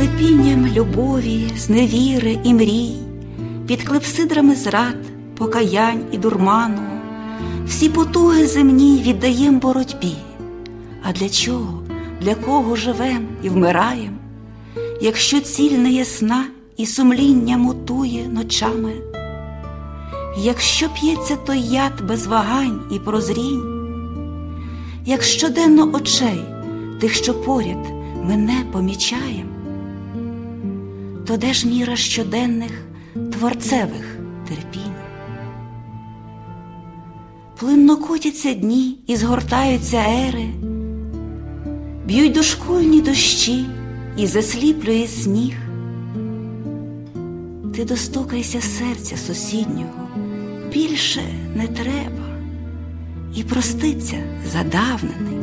Склепінням любові, зневіри і мрій, під клепсидрами зрад, покаянь і дурману, всі потуги земні віддаєм боротьбі. А для чого, для кого живем і вмираєм, якщо ціль не ясна і сумління мутує ночами, якщо п'ється той яд без вагань і прозрінь, як щоденно очей тих, що поряд мене помічаєм, то де ж міра щоденних творцевих терпінь? Плинно котяться дні і згортаються ери, б'ють дошкольні дощі і засліплює сніг. Ти достукайся серця сусіднього, більше не треба, і проститься задавнений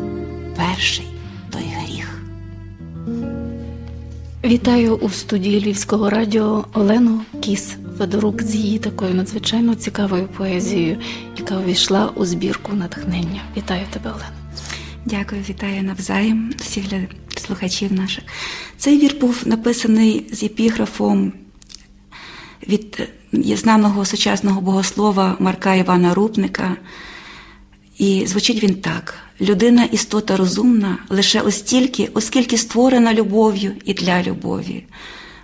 перший той гріх. Вітаю у студії Львівського радіо Олену Кіс Федорук з її такою надзвичайно цікавою поезією, яка увійшла у збірку натхнення. Вітаю тебе, Олена. Дякую, вітаю навзаєм всіх слухачів наших. Цей вір був написаний з епіграфом від знаного сучасного богослова Марка Івана Рупника. І звучить він так: людина істота розумна лише остільки, оскільки створена любов'ю і для любові.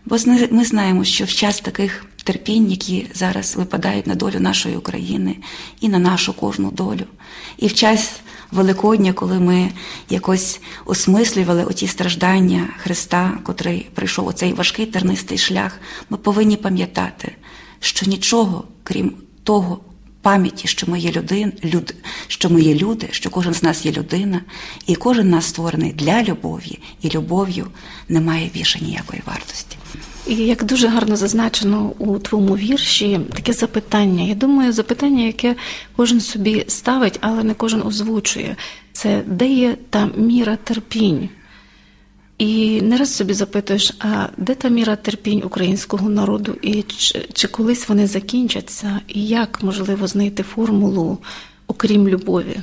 Бо ми знаємо, що в час таких терпінь, які зараз випадають на долю нашої України і на нашу кожну долю, і в час Великодня, коли ми якось осмислювали оті страждання Христа, котрий прийшов оцей важкий тернистий шлях, ми повинні пам'ятати, що нічого, крім того, пам'яті, що ми є людин, люд, що ми є люди, що кожен з нас є людина, і кожен нас створений для любові, і любов'ю немає більше ніякої вартості. І як дуже гарно зазначено у твоєму вірші, таке запитання. Я думаю, запитання, яке кожен собі ставить, але не кожен озвучує, це де є та міра терпінь. І не раз собі запитуєш, а де та міра терпінь українського народу, і чи, чи колись вони закінчаться, і як можливо знайти формулу, окрім любові?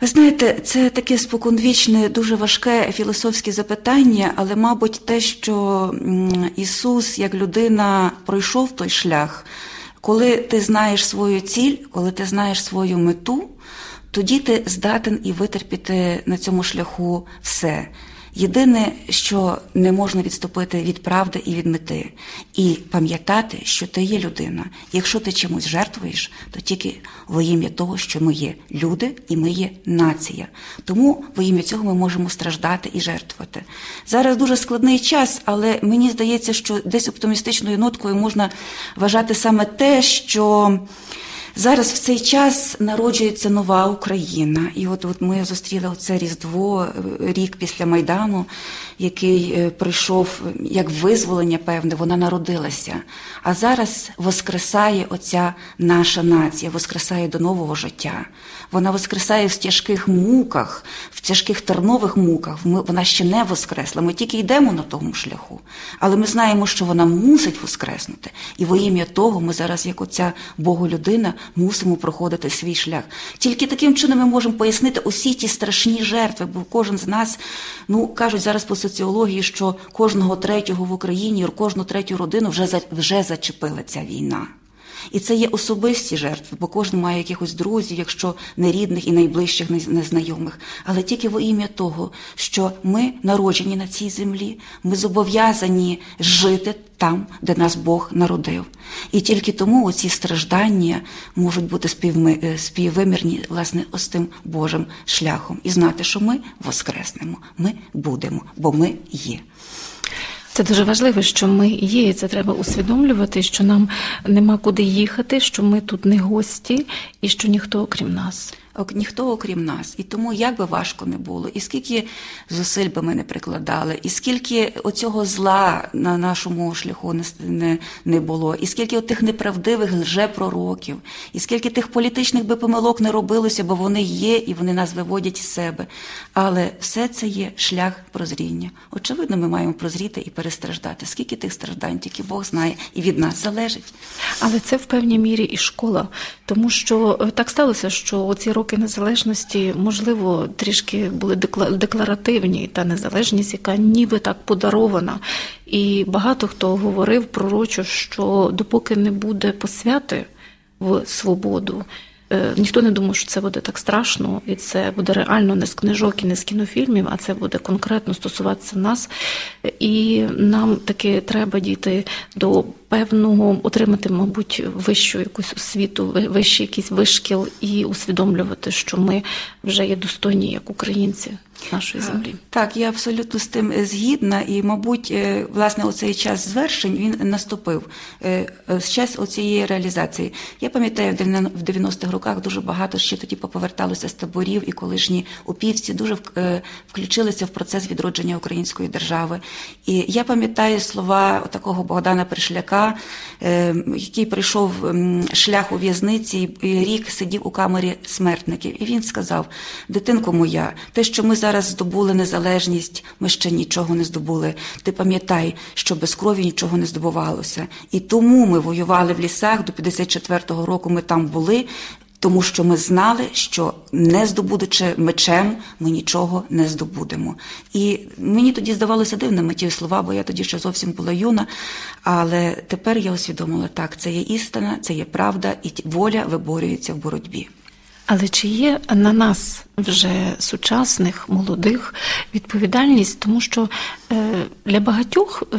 Ви знаєте, це таке споконвічне, дуже важке філософське запитання, але, мабуть, те, що Ісус, як людина, пройшов той шлях, коли ти знаєш свою ціль, коли ти знаєш свою мету, тоді ти здатен і витерпіти на цьому шляху все. Єдине, що не можна відступити від правди і від мети, і пам'ятати, що ти є людина. Якщо ти чимось жертвуєш, то тільки во ім'я того, що ми є люди і ми є нація. Тому во ім'я цього ми можемо страждати і жертвувати. Зараз дуже складний час, але мені здається, що десь оптимістичною ноткою можна вважати саме те, що. Зараз в цей час народжується нова Україна, і от от ми зустріли це Різдво е, рік після Майдану, який е, прийшов як визволення, певне, вона народилася. А зараз воскресає оця наша нація, воскресає до нового життя. Вона воскресає в тяжких муках, в тяжких тернових муках. Вона ще не воскресла. Ми тільки йдемо на тому шляху. Але ми знаємо, що вона мусить воскреснути. І во ім'я того ми зараз, як оця Боголюдина, мусимо проходити свій шлях. Тільки таким чином ми можемо пояснити усі ті страшні жертви, бо кожен з нас, ну кажуть зараз по соціології, що кожного третього в Україні, кожну третю родину вже вже зачепила ця війна. І це є особисті жертви, бо кожен має якихось друзів, якщо не рідних і найближчих незнайомих. Але тільки во ім'я того, що ми народжені на цій землі, ми зобов'язані жити там, де нас Бог народив. І тільки тому оці страждання можуть бути е, співвимірні власне ось тим Божим шляхом і знати, що ми воскреснемо, ми будемо, бо ми є. Це дуже важливо, що ми є, це треба усвідомлювати, що нам нема куди їхати, що ми тут не гості і що ніхто окрім нас. Ніхто окрім нас. І тому як би важко не було, і скільки зусиль би ми не прикладали, і скільки оцього зла на нашому шляху не, не, не було, і скільки тих неправдивих лжепророків, і скільки тих політичних би помилок не робилося, бо вони є і вони нас виводять з себе. Але все це є шлях прозріння. Очевидно, ми маємо прозріти і перестраждати. Скільки тих страждань, тільки Бог знає, і від нас залежить. Але це в певній мірі і школа, тому що е, так сталося, що ці роки незалежності, можливо, трішки були декларативні, та незалежність, яка ніби так подарована. І багато хто говорив пророчо, що допоки не буде посвяти в свободу. Е, ніхто не думав, що це буде так страшно, і це буде реально не з книжок і не з кінофільмів, а це буде конкретно стосуватися нас. І нам таки треба дійти до певного, отримати, мабуть, вищу якусь освіту, вищий якийсь вишкіл і усвідомлювати, що ми вже є достойні як українці нашої землі. Так, я абсолютно з тим е, згідна, і, мабуть, е, власне, оцей час звершень він наступив е, з час оцієї реалізації. Я пам'ятаю, в 90-х роках дуже багато ще тоді поповерталося з таборів і колишні упівці дуже включилися в процес відродження української держави. І я пам'ятаю слова такого Богдана Пришляка, який прийшов шлях у в'язниці і рік сидів у камері смертників. І він сказав: Дитинко моя, те, що ми зараз зараз здобули незалежність, ми ще нічого не здобули. Ти пам'ятай, що без крові нічого не здобувалося. І тому ми воювали в лісах до 54-го року. Ми там були. Тому що ми знали, що не здобудучи мечем, ми нічого не здобудемо. І мені тоді здавалося дивними ті слова, бо я тоді ще зовсім була юна. Але тепер я усвідомила так: це є істина, це є правда, і воля виборюється в боротьбі. Але чи є на нас вже сучасних, молодих відповідальність, тому що е, для багатьох е,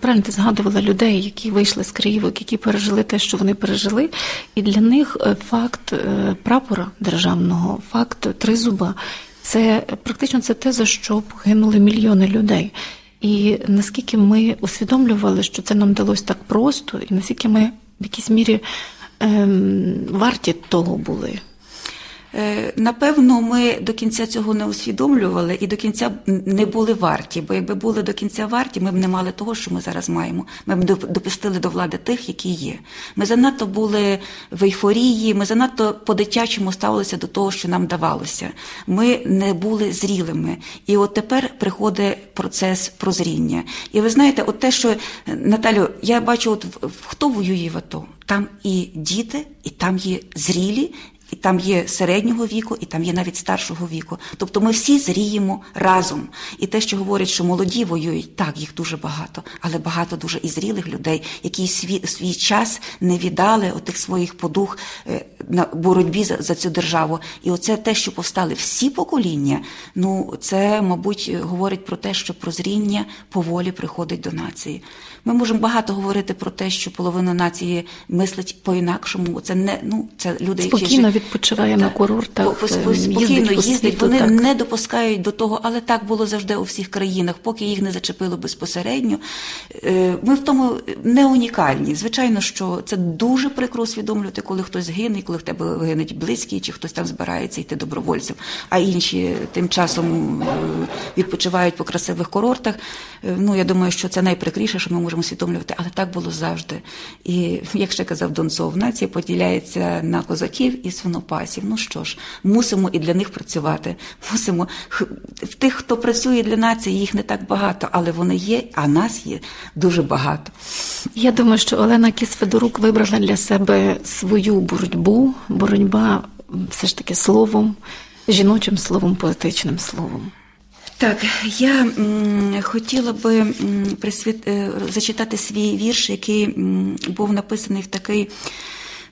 правильно ти згадувала людей, які вийшли з краївок, які пережили те, що вони пережили, і для них е, факт прапора державного, факт тризуба це практично це те, за що погинули мільйони людей. І наскільки ми усвідомлювали, що це нам вдалося так просто, і наскільки ми в якійсь мірі ем, варті того були. Е, напевно, ми до кінця цього не усвідомлювали і до кінця не були варті. Бо якби були до кінця варті, ми б не мали того, що ми зараз маємо. Ми б допустили до влади тих, які є. Ми занадто були в ейфорії, ми занадто по-дитячому ставилися до того, що нам давалося. Ми не були зрілими. І от тепер приходить процес прозріння. І ви знаєте, от те, що Наталю, я бачу, от хто воює в АТО. Там і діти, і там є зрілі, і там є середнього віку, і там є навіть старшого віку. Тобто ми всі зріємо разом. І те, що говорять, що молоді воюють, так, їх дуже багато, але багато дуже і зрілих людей, які свій свій час не віддали отих своїх подух е, на боротьбі за, за цю державу. І оце те, що повстали всі покоління, ну це, мабуть, говорить про те, що прозріння поволі приходить до нації. Ми можемо багато говорити про те, що половина нації мислить по-інакшому. Це не ну це люди, які відпочиває на курортах, по, спокійно їздять. Вони так. не допускають до того, але так було завжди у всіх країнах, поки їх не зачепило безпосередньо. Е, ми в тому не унікальні. Звичайно, що це дуже прикро усвідомлювати, коли хтось гине, коли в тебе гинуть близькі, чи хтось там збирається йти добровольцем, а інші тим часом е, відпочивають по красивих курортах. Е, ну я думаю, що це найприкріше, що ми можемо усвідомлювати, але так було завжди. І як ще казав Донцов, нація поділяється на козаків і свинопасів. Ну що ж, мусимо і для них працювати. Мусимо в тих, хто працює для нації, їх не так багато, але вони є, а нас є дуже багато. Я думаю, що Олена Кіс-Федорук вибрала для себе свою боротьбу, боротьба все ж таки словом, жіночим словом, поетичним словом. Так, я м, хотіла би м, присвіт, е, зачитати свій вірш, який м, був написаний в такий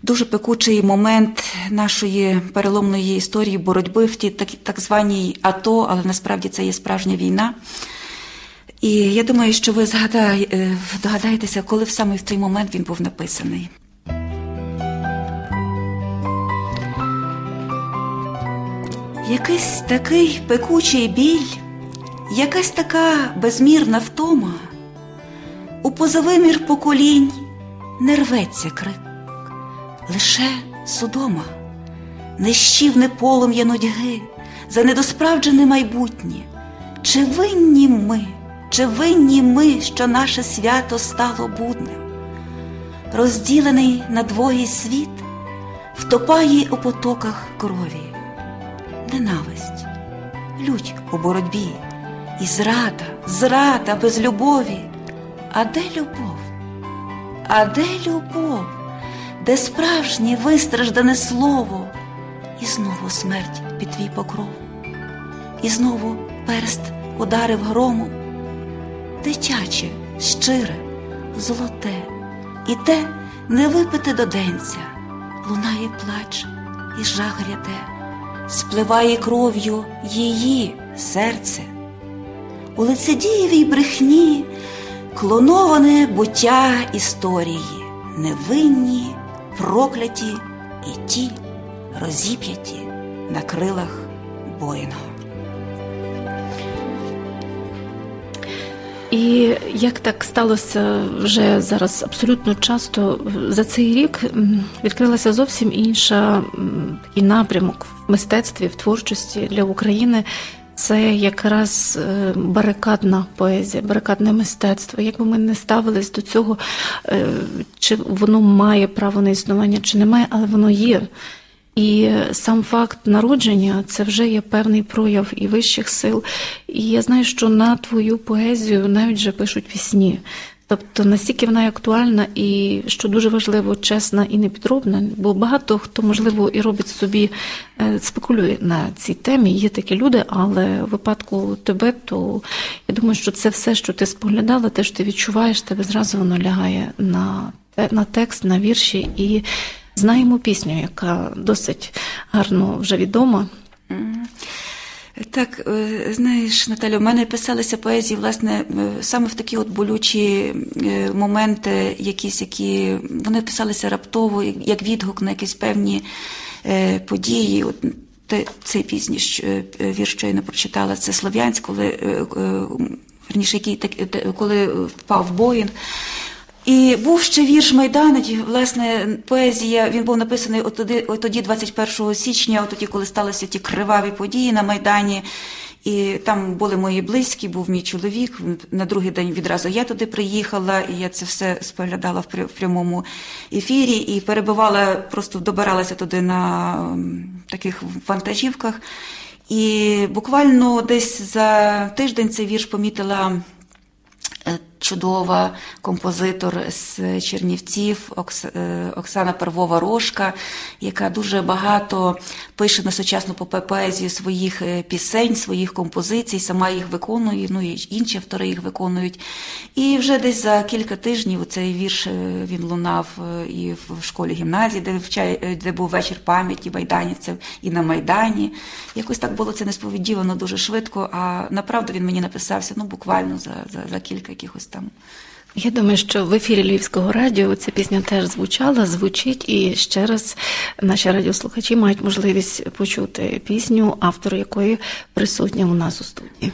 дуже пекучий момент нашої переломної історії боротьби в тій так, так званій АТО, але насправді це є справжня війна. І я думаю, що ви згадай, е, догадаєтеся, коли саме в той момент він був написаний. Якийсь такий пекучий біль, якась така безмірна втома, у позавимір поколінь не рветься крик, лише судома, нищівне полум'я нудьги, за недосправджене майбутнє. Чи винні ми, чи винні ми, що наше свято стало будним? Розділений на двоє світ, втопає у потоках крові, ненависть, лють у боротьбі, і зрада, зрада без любові. А де любов? А де любов, де справжнє вистраждане слово, і знову смерть під твій покров, і знову перст ударив громом, дитяче, щире, золоте, і те не випити до денця, лунає плач, і жах ряде, спливає кров'ю її серце. У лицедієвій брехні клоноване буття історії, невинні, прокляті і ті розіп'яті на крилах Боїнга. І як так сталося вже зараз абсолютно часто за цей рік відкрилася зовсім інша такий напрямок в мистецтві, в творчості для України. Це якраз е, барикадна поезія, барикадне мистецтво. Якби ми не ставились до цього, е, чи воно має право на існування, чи не має, але воно є. І сам факт народження це вже є певний прояв і вищих сил. І я знаю, що на твою поезію навіть вже пишуть пісні. Тобто настільки вона актуальна і що дуже важливо, чесна і непідробна, бо багато хто, можливо, і робить собі, е, спекулює на цій темі. Є такі люди, але в випадку тебе, то я думаю, що це все, що ти споглядала, те, що ти відчуваєш, тебе зразу воно лягає на, на текст, на вірші і знаємо пісню, яка досить гарно вже відома. Так, е, знаєш, Наталя, у мене писалися поезії, власне, е, саме в такі от болючі е, моменти, якісь, які вони писалися раптово, як відгук на якісь певні події. От цей пізніш вірш, що я не прочитала, це Слов'янськ, коли верніше, який коли впав Боїн. І був ще вірш Майданич, власне, поезія, він був написаний от тоді, от тоді 21 січня, тоді, коли сталися ті криваві події на Майдані. І там були мої близькі, був мій чоловік. На другий день відразу я туди приїхала, і я це все споглядала в прямому ефірі і перебувала, просто добиралася туди на таких вантажівках. І буквально десь за тиждень цей вірш помітила чудова композитор з Чернівців е, Оксана Первова Рожка, яка дуже багато пише на сучасну поезію своїх е, пісень, своїх композицій, сама їх виконує, ну і інші автори їх виконують. І вже десь за кілька тижнів цей вірш він лунав і в школі гімназії, де вчає, де був вечір пам'яті майданівців, і на Майдані. Якось так було це несповідівано дуже швидко, а направду він мені написався ну, буквально за, за, за кілька якихось там. Я думаю, що в ефірі Львівського радіо ця пісня теж звучала, звучить, і ще раз наші радіослухачі мають можливість почути пісню, автор якої присутня у нас у студії.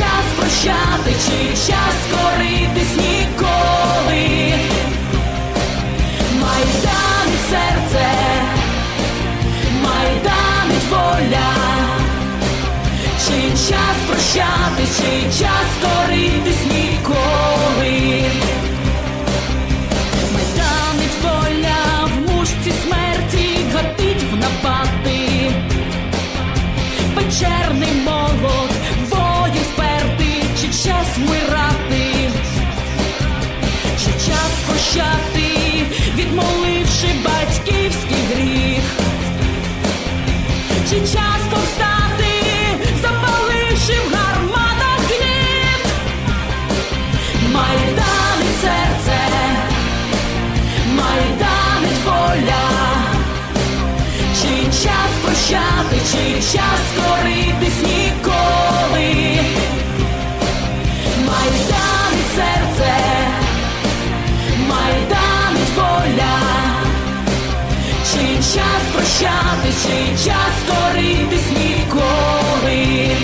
час прощати, чи час коритись ніколи. Майдани серце, майдани воля, чи час прощати, чи час коритись ніколи. Майданить воля в мушці смерті гатить в напади, печерний мор. Чи час повстати, запаливши в гарматах гніт, майданить серце, майданить поля, чи час прощати, чи час коритись ніколи, час прощати, чи час коритись ніколи.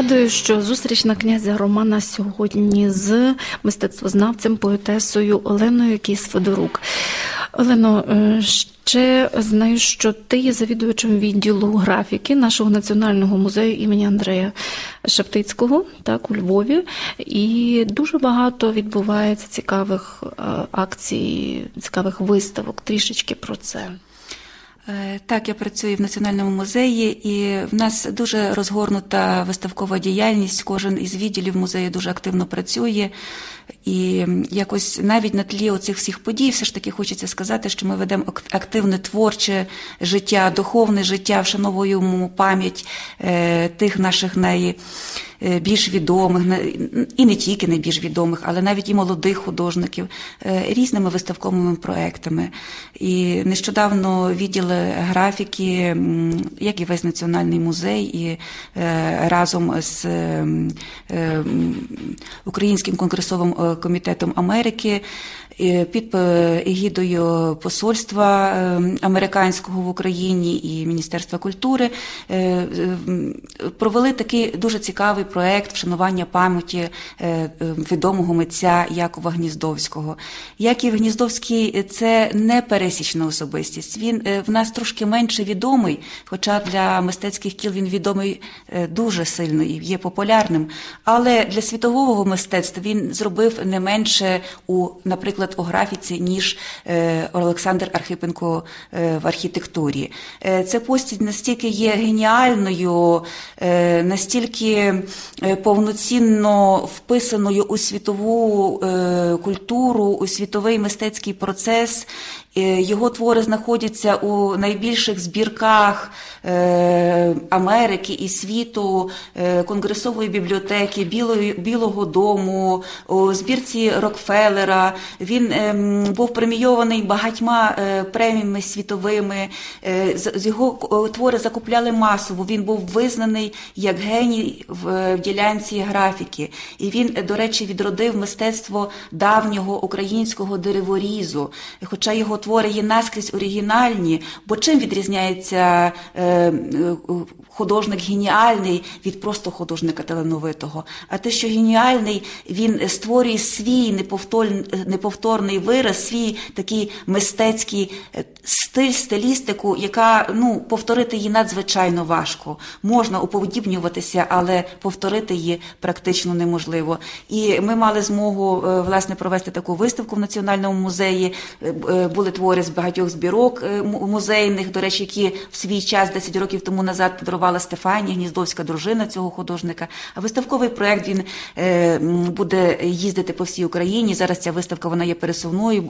Нагадую, що зустріч на князя Романа сьогодні з мистецтвознавцем, поетесою Оленою Кіс Федорук. Олено, е, ще знаю, що ти є завідувачем відділу графіки нашого національного музею імені Андрея Шептицького, так, у Львові. І дуже багато відбувається цікавих е, акцій, цікавих виставок. Трішечки про це. Е, Так, я працюю в Національному музеї, і в нас дуже розгорнута виставкова діяльність. Кожен із відділів музею дуже активно працює. І якось навіть на тлі оцих всіх подій, все ж таки хочеться сказати, що ми ведемо активне творче життя, духовне життя, вшановуємо пам'ять е, тих наших е, більш відомих, і не тільки найбільш відомих, але навіть і молодих художників е, різними виставковими проектами. І нещодавно відділи графіки, як і весь національний музей, і е, разом з е, Українським конгресовим е, комітетом Америки е, під е, егідою посольства е, американського в Україні і Міністерства культури е, е, провели такий дуже цікавий проект вшанування пам'яті е, е, відомого митця Якова Гніздовського. Яків Гніздовський це не пересічна особистість. Він е, в нас трошки менше відомий, хоча для мистецьких кіл він відомий е, дуже сильно і є популярним. Але для світового мистецтва він зробив не менше у, наприклад, у графіці, ніж е, Олександр Архипенко е, в архітектурі. Е, Це постать настільки є геніальною, е, настільки е, повноцінно вписаною у світову е, культуру, у світовий мистецький процес. Е, Його твори знаходяться у найбільших збірках е, Америки і світу, е, Конгресової бібліотеки, Білого дому, у збірці Рокфеллера. Він ем, був премійований багатьма преміями світовими. Його твори закупляли масово. Він був визнаний як геній в, ділянці графіки. І він, до речі, відродив мистецтво давнього українського дереворізу. Хоча його твори є наскрізь оригінальні, бо чим відрізняється е, е, художник геніальний від просто художника талановитого? А те, що геніальний, він створює свій неповторний, вираз, свій такий мистецький е, стиль, стилістику, яка ну, повторити її надзвичайно важко. Можна уподібнюватися, але повторити її практично неможливо. І ми мали змогу е, власне провести таку виставку в Національному музеї. Е, е, Були твори з багатьох збірок музейних, до речі, які в свій час 10 років тому назад подарувала Стефанія, гніздовська дружина цього художника. А виставковий проект він буде їздити по всій Україні. Зараз ця виставка вона є пересувною,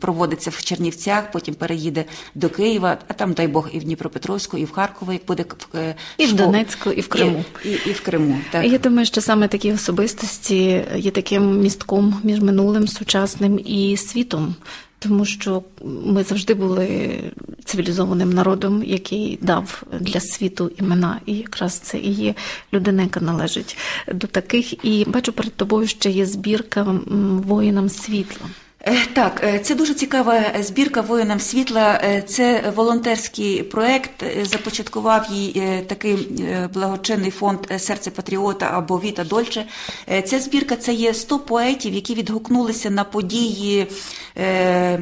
проводиться в Чернівцях, потім переїде до Києва, а там, дай Бог, і в Дніпропетровську, і в Харкові буде е, І в Донецьку, і в Криму. І, і, і в Криму. Так. Я думаю, що саме такі особистості є таким містком між минулим, сучасним і світом. тому що ми завжди були цивілізованим народом, який дав для світу імена, і якраз це і є людина, яка належить до таких. І бачу перед тобою ще є збірка воїнам світла. Е, Так, е, це дуже цікава збірка воїнам світла. Е, Це волонтерський проект. Е, Започаткував її е, такий е, благочинний фонд е, Серце Патріота або Віта Дольче. Е, Ця збірка це є 100 поетів, які відгукнулися на події е,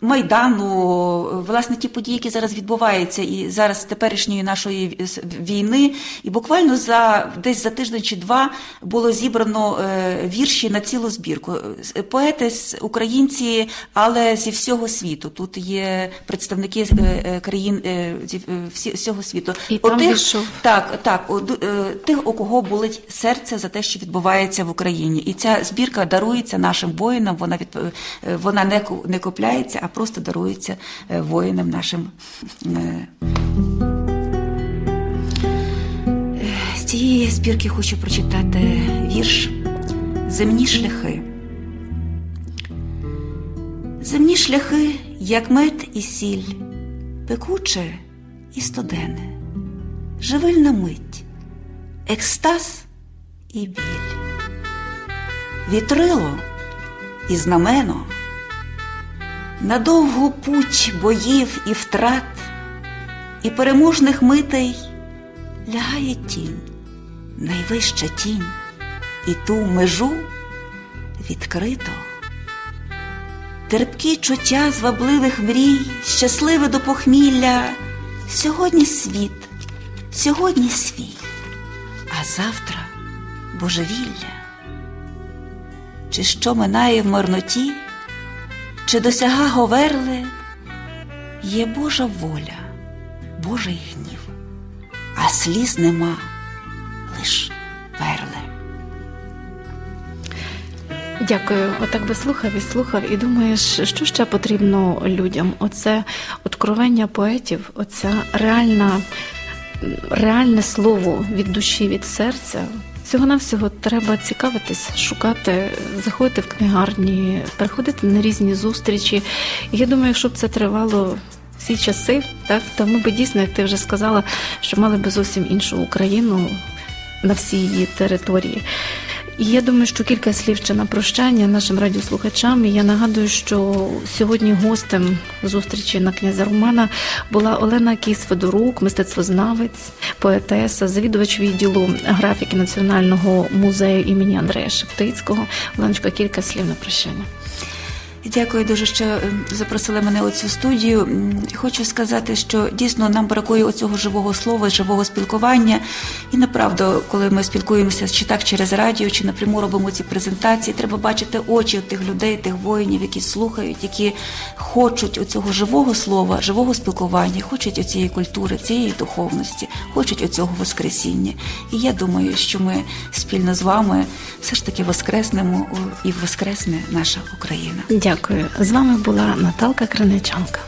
Майдану, власне, ті події, які зараз відбуваються, і зараз теперішньої нашої війни. І буквально за десь за тиждень чи два було зібрано е, вірші на цілу збірку. Е, Поети з українці, але зі всього світу. Тут є представники е, е, країн е, зі всього світу. І там Отих- війшов. так, так, у тих, у кого болить серце за те, що відбувається в Україні. І ця збірка дарується нашим воїнам. Вона від вона не не купляється, а просто дарується воїнам нашим. З цієї збірки хочу прочитати вірш Земні шляхи. Земні шляхи, як мед і сіль, пекуче і студене живильна мить, екстаз і біль, вітрило і знамено, на довгу путь боїв і втрат, і переможних митей лягає тінь, найвища тінь, і ту межу відкрито. Терпкі чуття звабливих мрій, щасливе до похмілля, сьогодні світ, сьогодні свій, а завтра божевілля. Чи що минає в марноті, чи досяга говерли, є Божа воля, Божий гнів, а сліз нема, лиш Дякую. Отак би слухав і слухав, і думаєш, що ще потрібно людям? Оце откровення поетів, оця реальна, реальне слово від душі, від серця. Всього треба цікавитись, шукати, заходити в книгарні, переходити на різні зустрічі. Я думаю, якщо б це тривало всі часи, так то ми би дійсно, як ти вже сказала, що мали би зовсім іншу Україну на всій її території. І я думаю, що кілька слів ще на прощання нашим радіослухачам. І я нагадую, що сьогодні гостем зустрічі на князя Романа була Олена Кіс Федорук, мистецтвознавець, поетеса, завідувач відділу графіки Національного музею імені Андрея Шептицького. Оленочка, кілька слів на прощання. Дякую дуже, що е, запросили мене у цю студію. Хочу сказати, що дійсно нам бракує оцього живого слова, живого спілкування. І направду, коли ми спілкуємося чи так через радіо, чи напряму робимо ці презентації, треба бачити очі тих людей, тих воїнів, які слухають, які хочуть оцього живого слова, живого спілкування, хочуть оцієї культури, цієї духовності, хочуть оцього воскресіння. І я думаю, що ми спільно з вами все ж таки воскреснемо і воскресне наша Україна. Дякую. З вами була Наталка Криничанка.